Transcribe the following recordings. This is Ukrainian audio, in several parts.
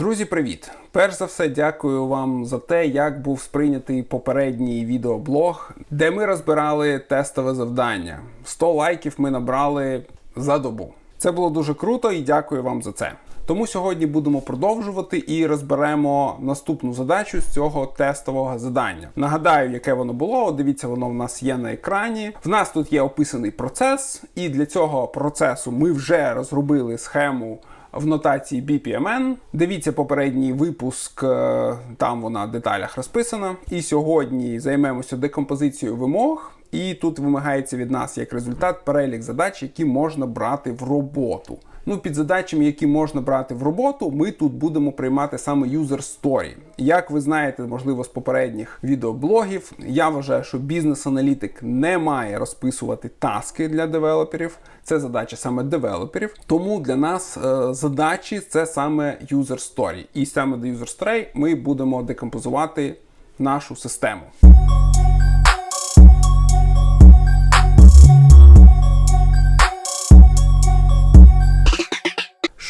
Друзі, привіт! Перш за все, дякую вам за те, як був сприйнятий попередній відеоблог, де ми розбирали тестове завдання. 100 лайків ми набрали за добу. Це було дуже круто і дякую вам за це. Тому сьогодні будемо продовжувати і розберемо наступну задачу з цього тестового завдання. Нагадаю, яке воно було. Дивіться, воно в нас є на екрані. В нас тут є описаний процес, і для цього процесу ми вже розробили схему в нотації BPMN. Дивіться попередній випуск, е, там вона в деталях розписана. І сьогодні займемося декомпозицією вимог. І тут вимагається від нас як результат перелік задач, які можна брати в роботу. Ну, під задачами, які можна брати в роботу, ми тут будемо приймати саме user story. Як ви знаєте, можливо, з попередніх відеоблогів, я вважаю, що бізнес-аналітик не має розписувати таски для девелоперів. Це задача саме девелоперів. Тому для нас е, задачі це саме user story. І саме до user story ми будемо декомпозувати нашу систему.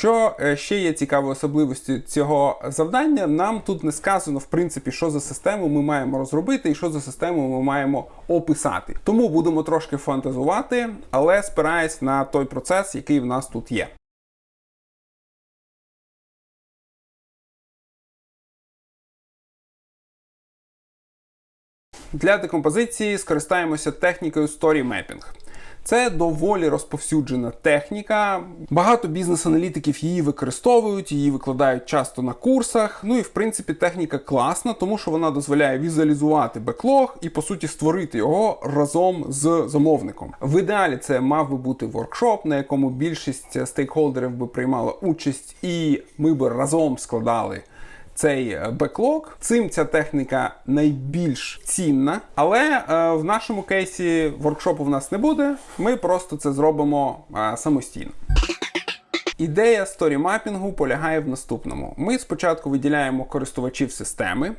Що е, ще є цікавою особливістю цього завдання? Нам тут не сказано, в принципі, що за систему ми маємо розробити і що за систему ми маємо описати. Тому будемо трошки фантазувати, але спираюсь на той процес, який в нас тут є. Для декомпозиції скористаємося технікою Story Mapping. Це доволі розповсюджена техніка. Багато бізнес-аналітиків її використовують, її викладають часто на курсах. Ну і в принципі техніка класна, тому що вона дозволяє візуалізувати беклог і по суті створити його разом з замовником. В ідеалі це мав би бути воркшоп, на якому більшість стейкхолдерів би приймала участь, і ми би разом складали цей беклог. Цим ця техніка найбільш цінна, але е, в нашому кейсі воркшопу в нас не буде. Ми просто це зробимо е, самостійно. Ідея сторімапінгу полягає в наступному: ми спочатку виділяємо користувачів системи,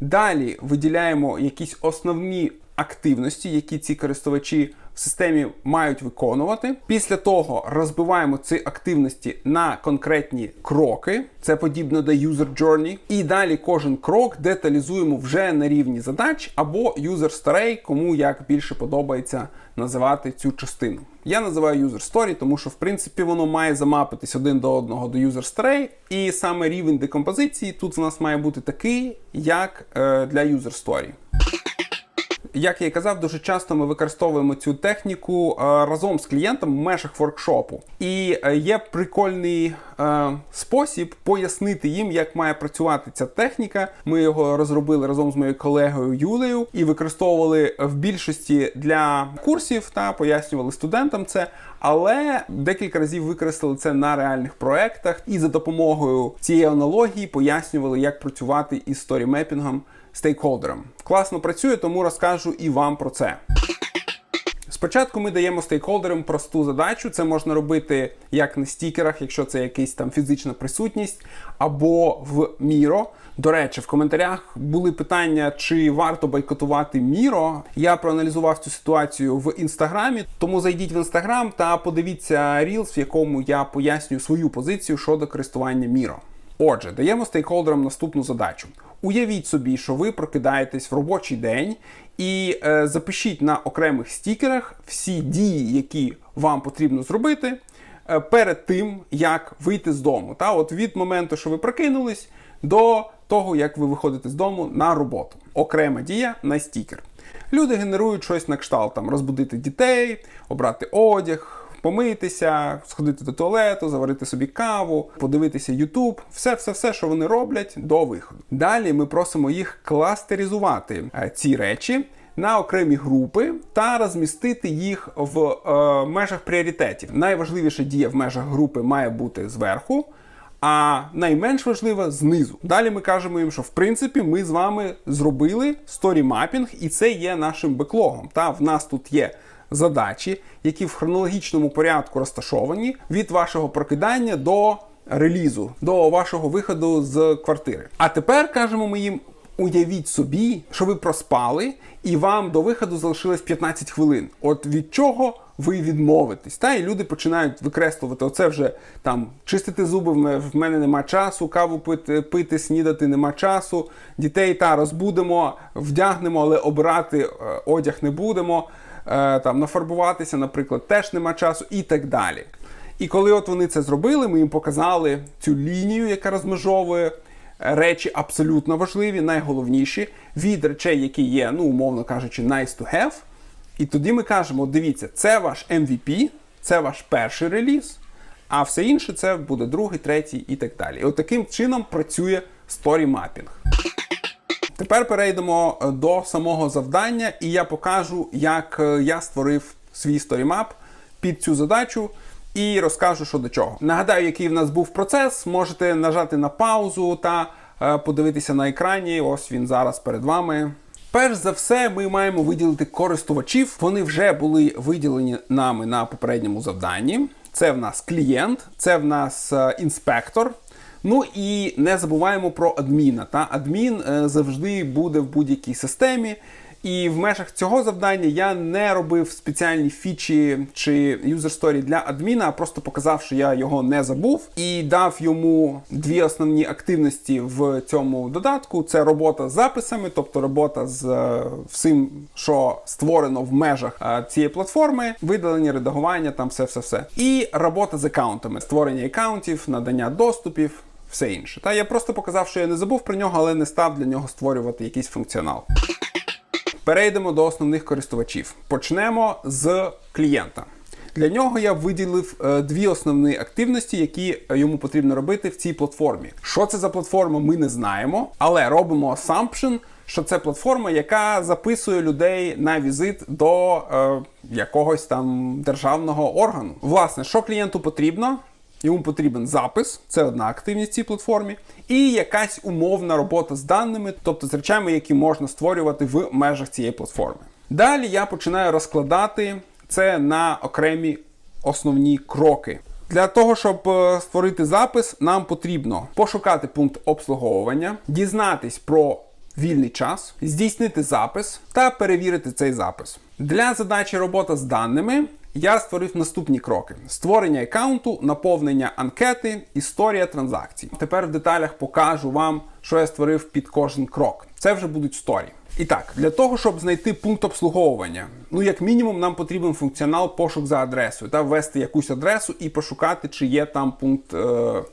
далі виділяємо якісь основні активності, які ці користувачі в системі мають виконувати. Після того розбиваємо ці активності на конкретні кроки. Це подібно до user journey. І далі кожен крок деталізуємо вже на рівні задач або user story, кому як більше подобається називати цю частину. Я називаю user story, тому що в принципі воно має замапитись один до одного до user story, і саме рівень декомпозиції тут в нас має бути такий, як е, для user story як я і казав, дуже часто ми використовуємо цю техніку е, разом з клієнтом в межах воркшопу. І е, є прикольний е, спосіб пояснити їм, як має працювати ця техніка. Ми його розробили разом з моєю колегою Юлею і використовували в більшості для курсів та пояснювали студентам це. Але декілька разів використали це на реальних проектах і за допомогою цієї аналогії пояснювали, як працювати із сторімепінгом стейкхолдерам. Класно працює, тому розкажу і вам про це. Спочатку ми даємо стейкхолдерам просту задачу. Це можна робити як на стікерах, якщо це якась там фізична присутність, або в Міро. До речі, в коментарях були питання, чи варто бойкотувати Міро. Я проаналізував цю ситуацію в інстаграмі, тому зайдіть в інстаграм та подивіться Reels, в якому я пояснюю свою позицію щодо користування Міро. Отже, даємо стейкхолдерам наступну задачу. Уявіть собі, що ви прокидаєтесь в робочий день і е, запишіть на окремих стікерах всі дії, які вам потрібно зробити е, перед тим, як вийти з дому. Та от від моменту, що ви прокинулись, до того, як ви виходите з дому на роботу. Окрема дія на стікер. Люди генерують щось на кшталт, там розбудити дітей, обрати одяг помитися, сходити до туалету, заварити собі каву, подивитися YouTube, все, все, все, що вони роблять до виходу. Далі ми просимо їх кластеризувати е, ці речі. На окремі групи та розмістити їх в е, межах пріоритетів. Найважливіша дія в межах групи має бути зверху, а найменш важлива знизу. Далі ми кажемо їм, що в принципі ми з вами зробили сторімапінг, і це є нашим беклогом. Та в нас тут є задачі, які в хронологічному порядку розташовані від вашого прокидання до релізу, до вашого виходу з квартири. А тепер кажемо ми їм. Уявіть собі, що ви проспали, і вам до виходу залишилось 15 хвилин. От від чого ви відмовитесь. Та і люди починають викреслювати оце вже там чистити зуби. В мене, нема часу, каву пити, пити, снідати нема часу. Дітей та розбудемо, вдягнемо, але обирати е, одяг не будемо. Е, там нафарбуватися, наприклад, теж нема часу, і так далі. І коли от вони це зробили, ми їм показали цю лінію, яка розмежовує речі абсолютно важливі, найголовніші від речей, які є, ну умовно кажучи, nice to have. І тоді ми кажемо: дивіться, це ваш MVP, це ваш перший реліз, а все інше це буде другий, третій і так далі. І от таким чином працює mapping. Тепер перейдемо е, до самого завдання, і я покажу, як е, я створив свій сторімап під цю задачу. І розкажу, що до чого. Нагадаю, який в нас був процес. Можете нажати на паузу та е, подивитися на екрані. Ось він зараз перед вами. Перш за все, ми маємо виділити користувачів. Вони вже були виділені нами на попередньому завданні. Це в нас клієнт, це в нас інспектор. Ну і не забуваємо про адміна. Та адмін е, завжди буде в будь-якій системі. І в межах цього завдання я не робив спеціальні фічі чи юзер сторі для адміна, а просто показав, що я його не забув, і дав йому дві основні активності в цьому додатку: це робота з записами, тобто робота з е, всім, що створено в межах е, цієї платформи, видалення, редагування, там все, все, все. І робота з аккаунтами, створення аккаунтів, надання доступів. Все інше. Та я просто показав, що я не забув про нього, але не став для нього створювати якийсь функціонал. Перейдемо до основних користувачів. Почнемо з клієнта. Для нього я виділив е, дві основні активності, які йому потрібно робити в цій платформі. Що це за платформа, ми не знаємо, але робимо assumption, що це платформа, яка записує людей на візит до е, якогось там державного органу. Власне, що клієнту потрібно? Йому потрібен запис, це одна активність в цій платформі, і якась умовна робота з даними, тобто з речами, які можна створювати в межах цієї платформи. Далі я починаю розкладати це на окремі основні кроки. Для того, щоб е, створити запис, нам потрібно пошукати пункт обслуговування, дізнатись про вільний час, здійснити запис та перевірити цей запис. Для задачі робота з даними я створив наступні кроки: створення аккаунту, наповнення анкети, історія транзакцій. Тепер в деталях покажу вам, що я створив під кожен крок. Це вже будуть сторі. І так, для того, щоб знайти пункт обслуговування, ну як мінімум, нам потрібен функціонал пошук за адресою, та ввести якусь адресу і пошукати, чи є там пункт е,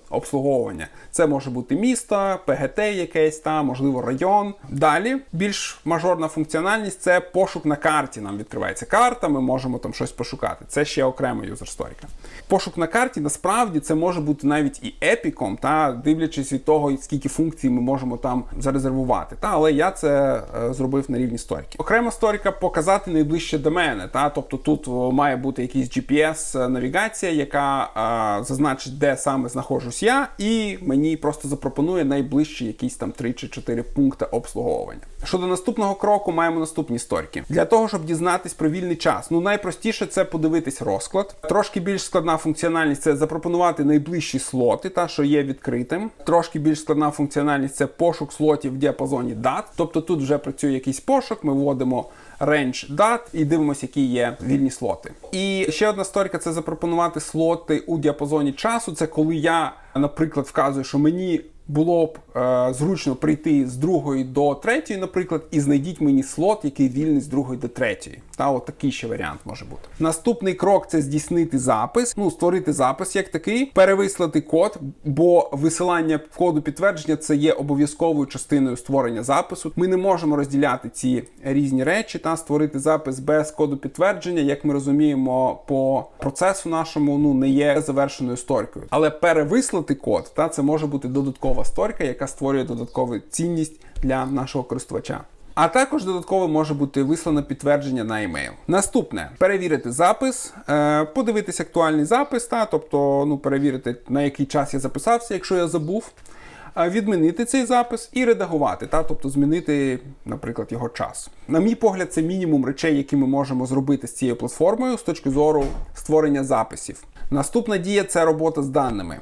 обслуговування. Це може бути місто, ПГТ якесь там, можливо, район. Далі більш мажорна функціональність це пошук на карті. Нам відкривається карта, ми можемо там щось пошукати. Це ще окрема юзерсторіка. Пошук на карті насправді це може бути навіть і епіком, та дивлячись від того, скільки функцій ми можемо там зарезервувати. Та але я це е, зробив на рівні сторіки. Окрема сторіка показати найближче до мене. Та тобто тут має бути якийсь GPS-навігація, яка а, зазначить, де саме знаходжусь я, і мені просто запропонує найближчі якісь там 3 чи 4 пункти обслуговування. Щодо наступного кроку, маємо наступні сторіки. Для того, щоб дізнатись про вільний час, ну найпростіше це подивитись розклад. Трошки більш складна функціональність це запропонувати найближчі слоти, та що є відкритим. Трошки більш складна функціональність це пошук слотів в діапазоні дат. Тобто тут вже працює якийсь пошук, ми вводимо range дат і дивимося, які є вільні слоти. І ще одна сторіка це запропонувати слоти у діапазоні часу. Це коли я, наприклад, вказую, що мені було б е, зручно прийти з другої до третьої, наприклад, і знайдіть мені слот, який вільний з другої до третьої. Та от такий ще варіант може бути. Наступний крок це здійснити запис, ну створити запис як такий, перевислати код, бо висилання коду підтвердження це є обов'язковою частиною створення запису. Ми не можемо розділяти ці різні речі та створити запис без коду підтвердження, як ми розуміємо, по процесу нашому ну не є завершеною сторікою. Але перевислати код, та це може бути додаткова сторіка, яка створює додаткову цінність для нашого користувача. А також додатково може бути вислане підтвердження на емейл. Наступне перевірити запис, е, подивитися актуальний запис, та тобто ну перевірити на який час я записався, якщо я забув. е, Відмінити цей запис і редагувати, та тобто змінити, наприклад, його час. На мій погляд, це мінімум речей, які ми можемо зробити з цією платформою з точки зору створення записів. Наступна дія це робота з даними.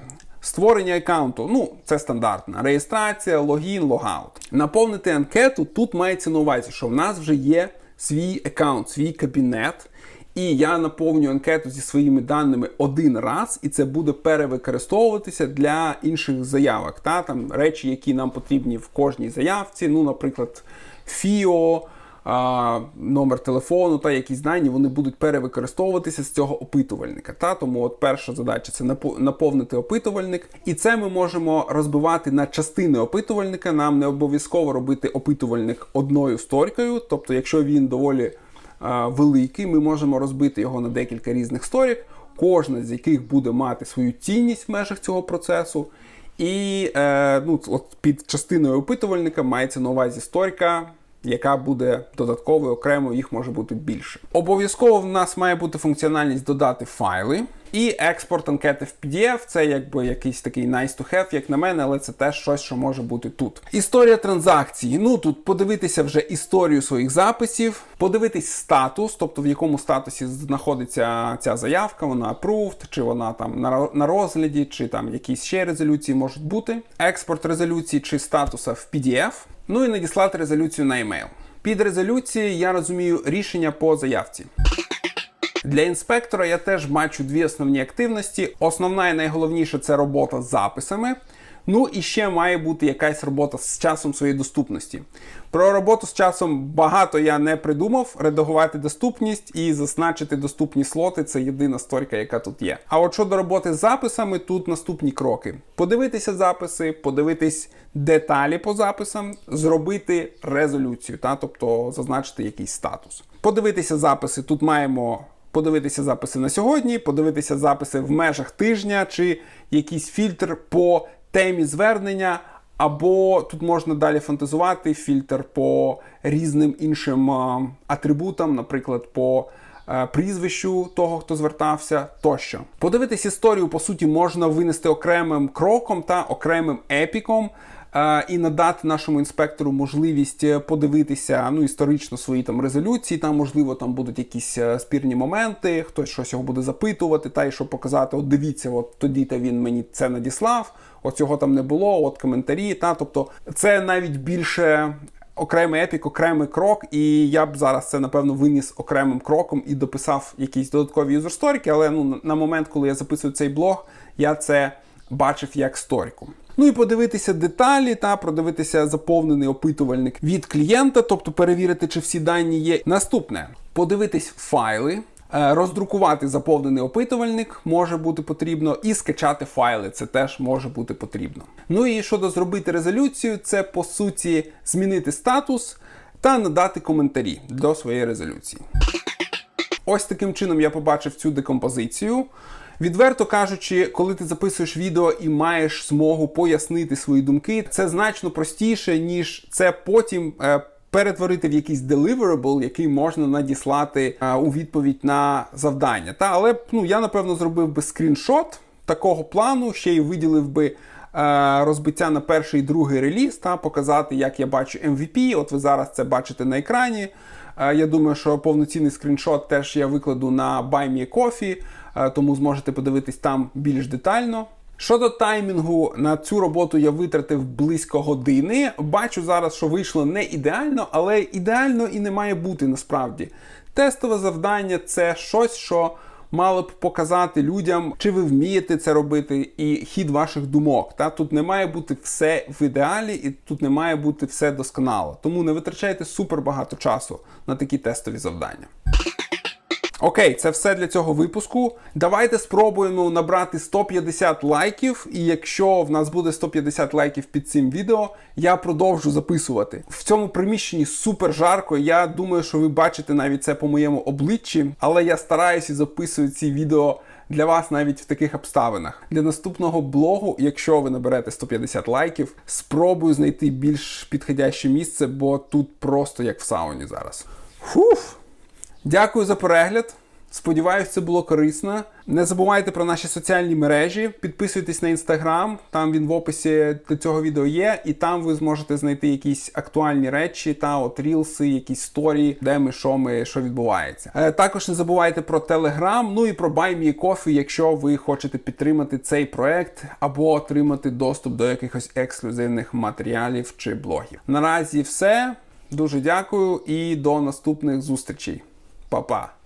Створення аккаунту, ну це стандартна. Реєстрація, логін, логаут. Наповнити анкету тут мається на увазі, що в нас вже є свій аккаунт, свій кабінет. і я наповню анкету зі своїми даними один раз, і це буде перевикористовуватися для інших заявок. Та там речі, які нам потрібні в кожній заявці. Ну, наприклад, ФІО. А, номер телефону та якісь дані вони будуть перевикористовуватися з цього опитувальника. Та тому, от перша задача це напо- наповнити опитувальник, і це ми можемо розбивати на частини опитувальника. Нам не обов'язково робити опитувальник одною сторікою. Тобто, якщо він доволі а, великий, ми можемо розбити його на декілька різних сторік, кожна з яких буде мати свою цінність в межах цього процесу. І е, ну, от під частиною опитувальника мається на увазі сторіка, яка буде додатковою окремо, їх може бути більше. Обов'язково в нас має бути функціональність додати файли. І експорт анкети в PDF це якби якийсь такий nice to have, як на мене, але це теж щось, що може бути тут. Історія транзакції. Ну тут подивитися вже історію своїх записів, подивитись статус, тобто в якому статусі знаходиться ця заявка, вона approved, чи вона там на, розгляді, чи там якісь ще резолюції можуть бути. Експорт резолюції чи статуса в PDF. Ну і надіслати резолюцію на емейл. Під резолюцією я розумію рішення по заявці. Для інспектора я теж бачу дві основні активності. Основна і найголовніша це робота з записами. Ну і ще має бути якась робота з часом своєї доступності. Про роботу з часом багато я не придумав. Редагувати доступність і зазначити доступні слоти це єдина сторіка, яка тут є. А от щодо роботи з записами, тут наступні кроки: подивитися записи, подивитись деталі по записам, зробити резолюцію, та тобто зазначити якийсь статус. Подивитися записи. Тут маємо подивитися записи на сьогодні, подивитися записи в межах тижня, чи якийсь фільтр по темі звернення, або тут можна далі фантазувати фільтр по різним іншим атрибутам, наприклад, по е, прізвищу того, хто звертався, тощо. Подивитись історію, по суті, можна винести окремим кроком та окремим епіком. І надати нашому інспектору можливість е, подивитися ну, історично свої там резолюції. Там, можливо, там будуть якісь е, спірні моменти, хтось щось його буде запитувати, та й щоб показати: от дивіться, от тоді та він мені це надіслав, от цього там не було, от коментарі. Та тобто, це навіть більше окремий епік, окремий крок, і я б зараз це напевно виніс окремим кроком і дописав якісь додаткові юзерсторіки, але ну на момент, коли я записую цей блог, я це бачив як сторіку. Ну і подивитися деталі та продивитися заповнений опитувальник від клієнта, тобто перевірити, чи всі дані є. Наступне подивитись файли. е, Роздрукувати заповнений опитувальник може бути потрібно, і скачати файли це теж може бути потрібно. Ну і щодо зробити резолюцію, це по суті змінити статус та надати коментарі до своєї резолюції. Ось таким чином я побачив цю декомпозицію. Відверто кажучи, коли ти записуєш відео і маєш змогу пояснити свої думки, це значно простіше, ніж це потім. е, Перетворити в якийсь deliverable, який можна надіслати е, у відповідь на завдання. Та але ну я напевно зробив би скріншот такого плану, ще й виділив би е, розбиття на перший і другий реліз, та показати, як я бачу MVP. От ви зараз це бачите на екрані. Е, Я думаю, що повноцінний скріншот теж я викладу на Buy Е, тому зможете подивитись там більш детально. Щодо таймінгу, на цю роботу я витратив близько години. Бачу зараз, що вийшло не ідеально, але ідеально і не має бути насправді. Тестове завдання це щось, що мало б показати людям, чи ви вмієте це робити, і хід ваших думок. Та тут не має бути все в ідеалі, і тут не має бути все досконало. Тому не витрачайте супер багато часу на такі тестові завдання. Окей, це все для цього випуску. Давайте спробуємо набрати 150 лайків. І якщо в нас буде 150 лайків під цим відео, я продовжу записувати. В цьому приміщенні супер жарко. Я думаю, що ви бачите навіть це по моєму обличчі, але я стараюся і записую ці відео. Для вас навіть в таких обставинах. Для наступного блогу, якщо ви наберете 150 лайків, спробую знайти більш підходяще місце, бо тут просто як в сауні зараз. Фуф! Дякую за перегляд. Сподіваюсь, це було корисно. Не забувайте про наші соціальні мережі, підписуйтесь на інстаграм, там він в описі до цього відео є, і там ви зможете знайти якісь актуальні речі та от рілси, якісь сторії, де ми, що ми, що відбувається. Е, також не забувайте про телеграм, ну і про Buy Me Coffee, якщо ви хочете підтримати цей проект або отримати доступ до якихось ексклюзивних матеріалів чи блогів. Наразі все. Дуже дякую і до наступних зустрічей. Па-па!